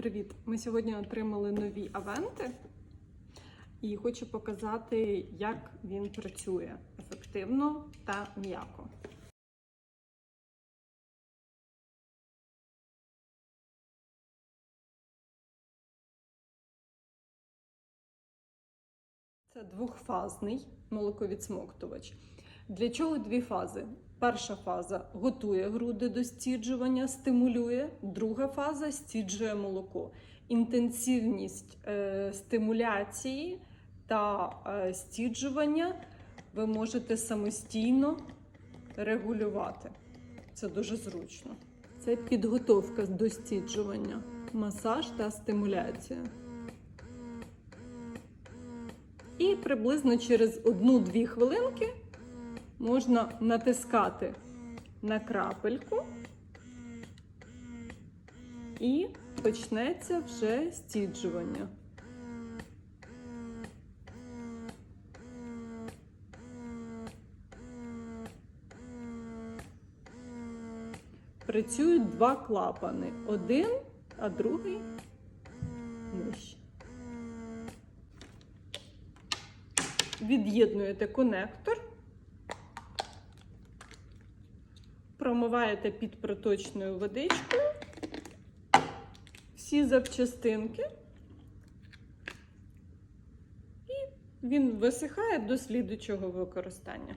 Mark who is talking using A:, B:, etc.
A: Привіт! Ми сьогодні отримали нові авенти і хочу показати, як він працює ефективно та м'яко. Це двохфазний молоковідсмоктувач. Для чого дві фази? Перша фаза готує груди до стіджування, стимулює, друга фаза стіджує молоко. Інтенсивність е, стимуляції та е, стіджування ви можете самостійно регулювати. Це дуже зручно. Це підготовка до стіджування, масаж та стимуляція. І приблизно через 1-2 хвилинки можна натискати на крапельку і почнеться вже стіджування. Працюють два клапани. Один, а другий нижче. Від'єднуєте конектор, промиваєте під проточною водичкою всі запчастинки, і він висихає до слідучого використання.